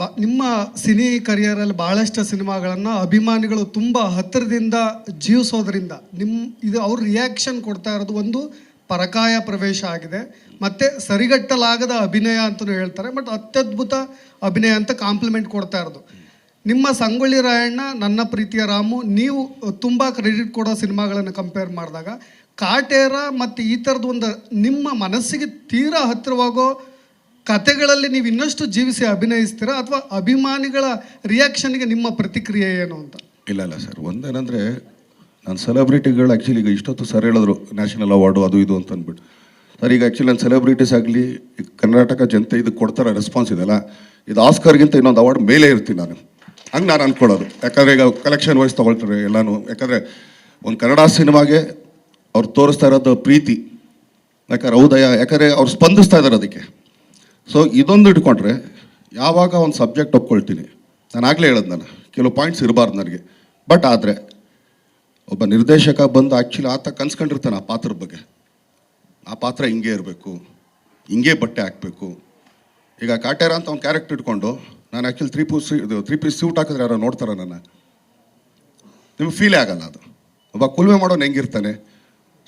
ಬ ನಿಮ್ಮ ಸಿನಿ ಕರಿಯರಲ್ಲಿ ಬಹಳಷ್ಟು ಸಿನಿಮಾಗಳನ್ನು ಅಭಿಮಾನಿಗಳು ತುಂಬ ಹತ್ತಿರದಿಂದ ಜೀವಿಸೋದ್ರಿಂದ ನಿಮ್ಮ ಇದು ಅವ್ರ ರಿಯಾಕ್ಷನ್ ಕೊಡ್ತಾ ಇರೋದು ಒಂದು ಪರಕಾಯ ಪ್ರವೇಶ ಆಗಿದೆ. ಮತ್ತು ಸರಿಗಟ್ಟಲಾಗದ ಅಭಿನಯ ಅಂತಲೂ ಹೇಳ್ತಾರೆ ಬಟ್ ಅತ್ಯದ್ಭುತ ಅಭಿನಯ ಅಂತ ಕಾಂಪ್ಲಿಮೆಂಟ್ ಕೊಡ್ತಾ ಇರೋದು. ನಿಮ್ಮ ಸಂಗೊಳ್ಳಿ ರಾಯಣ್ಣ, ನನ್ನ ಪ್ರೀತಿಯ ರಾಮು, ನೀವು ತುಂಬ ಕ್ರೆಡಿಟ್ ಕೊಡೋ ಸಿನಿಮಾಗಳನ್ನು ಕಂಪೇರ್ ಮಾಡಿದಾಗ, ಕಾಟೇರ ಮತ್ತು ಈ ಥರದ್ದು ಒಂದು ನಿಮ್ಮ ಮನಸ್ಸಿಗೆ ತೀರಾ ಹತ್ತಿರವಾಗೋ ಕತೆಗಳಲ್ಲಿ ನೀವು ಇನ್ನಷ್ಟು ಜೀವಿಸಿ ಅಭಿನಯಿಸ್ತೀರಾ ಅಥವಾ ಅಭಿಮಾನಿಗಳ ರಿಯಾಕ್ಷನ್ಗೆ ನಿಮ್ಮ ಪ್ರತಿಕ್ರಿಯೆ ಏನು ಅಂತ? ಇಲ್ಲ ಇಲ್ಲ ಸರ್. ಒಂದೇನಂದರೆ, ನಾನು ಸೆಲೆಬ್ರಿಟಿಗಳು ಆ್ಯಕ್ಚುಲಿ ಈಗ ಇಷ್ಟೊತ್ತು ಸರ್ ಹೇಳಿದ್ರು ನ್ಯಾಷನಲ್ ಅವಾರ್ಡು ಅದು ಇದು ಅಂತ ಅಂದ್ಬಿಟ್ಟು. ಸರ್, ಈಗ ಆ್ಯಕ್ಚುಲಿ ನಾನು ಸೆಲೆಬ್ರಿಟೀಸ್ ಆಗಲಿ ಕರ್ನಾಟಕ ಜನತೆ ಇದಕ್ಕೆ ಕೊಡ್ತಾರೆ ರೆಸ್ಪಾನ್ಸ್ ಇದೆಲ್ಲ ಇದು ಆಸ್ಕರ್ಗಿಂತ ಇನ್ನೊಂದು ಅವಾರ್ಡ್ ಮೇಲೆ ಇರ್ತೀನಿ ನಾನು. ಹಂಗೆ ನಾನು ಅಂದ್ಕೊಳ್ಳೋದು ಯಾಕಂದರೆ ಈಗ ಕಲೆಕ್ಷನ್ ವೈಸ್ ತೊಗೊಳ್ತಾರೆ ಎಲ್ಲನೂ. ಯಾಕಂದರೆ, ಒಂದು ಕನ್ನಡ ಸಿನಿಮಾಗೆ ಅವ್ರು ತೋರಿಸ್ತಾ ಇರೋದು ಪ್ರೀತಿ. ಯಾಕಂದ್ರೆ ಹೌದಯ ಯಾಕಂದರೆ ಅವ್ರು ಸ್ಪಂದಿಸ್ತಾ ಇದ್ದಾರೆ ಅದಕ್ಕೆ. ಸೊ ಇದೊಂದು ಇಟ್ಕೊಂಡ್ರೆ ಯಾವಾಗ ಒಂದು ಸಬ್ಜೆಕ್ಟ್ ಒಪ್ಕೊಳ್ತೀನಿ. ನಾನು ಆಗಲೇ ಹೇಳೋದು ನಾನು. ಕೆಲವು ಪಾಯಿಂಟ್ಸ್ ಇರಬಾರ್ದು ನನಗೆ. ಬಟ್ ಆದರೆ, ಒಬ್ಬ ನಿರ್ದೇಶಕ ಬಂದು ಆ್ಯಕ್ಚುಲಿ ಆತ ಕನ್ಸ್ಕೊಂಡಿರ್ತಾನೆ ಆ ಪಾತ್ರದ ಬಗ್ಗೆ. ಆ ಪಾತ್ರ ಹಿಂಗೆ ಇರಬೇಕು, ಹಿಂಗೆ ಬಟ್ಟೆ ಹಾಕಬೇಕು. ಈಗ ಕಾಟೇರ ಅಂತ ಅವ್ನು ಕ್ಯಾರೆಕ್ಟರ್ ಇಟ್ಕೊಂಡು, ನಾನು ಆ್ಯಕ್ಚುಲಿ ತ್ರೀ ಪೀಸ್ ಇದು ತ್ರೀ ಪೀಸ್ ಸೂಟ್ ಹಾಕಿದ್ರೆ ಯಾರೋ ನೋಡ್ತಾರ ನನ್ನ. ನಿಮ್ಗೆ ಫೀಲೇ ಆಗಲ್ಲ ಅದು. ಒಬ್ಬ ಕುಲ್ಮೆ ಮಾಡೋನು ಹೆಂಗಿರ್ತಾನೆ.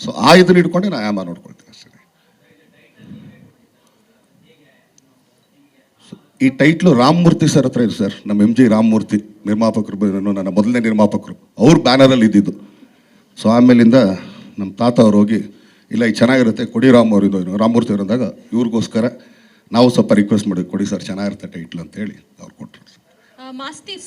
ಸೊ ಆ ಇದನ್ನ ಇಟ್ಕೊಂಡೆ ನಾನು ಆಯಾಮ ನೋಡ್ಕೊಳ್ತೀನಿ ಅಷ್ಟೇ. ಈ ಟೈಟ್ಲು ರಾಮಮೂರ್ತಿ ಸರ್ ಹತ್ರ ಇದೆ ಸರ್. ನಮ್ಮ ಎಂ ಜಿ ರಾಮಮೂರ್ತಿ ನಿರ್ಮಾಪಕರು ನನ್ನ ಮೊದಲನೇ ನಿರ್ಮಾಪಕರು. ಅವ್ರ ಬ್ಯಾನರಲ್ಲಿ ಇದ್ದಿದ್ದು. ಸೊ ಆಮೇಲಿಂದ ನಮ್ಮ ತಾತ ಅವ್ರು ಹೋಗಿ, ಇಲ್ಲ ಈ ಚೆನ್ನಾಗಿರುತ್ತೆ, ಕೊಡಿ ರಾಮ್ ಅವರು ಇದು ರಾಮಮೂರ್ತಿ ಅವರು ಅಂದಾಗ, ಇವ್ರಿಗೋಸ್ಕರ ನಾವು ಸ್ವಲ್ಪ ರಿಕ್ವೆಸ್ಟ್ ಮಾಡಿದ್ವಿ ಕೊಡಿ ಸರ್, ಚೆನ್ನಾಗಿರುತ್ತೆ ಟೈಟ್ಲ್ ಅಂತ ಹೇಳಿ ಅವ್ರು ಕೊಟ್ಟರು ಮಾಸ್ತಿ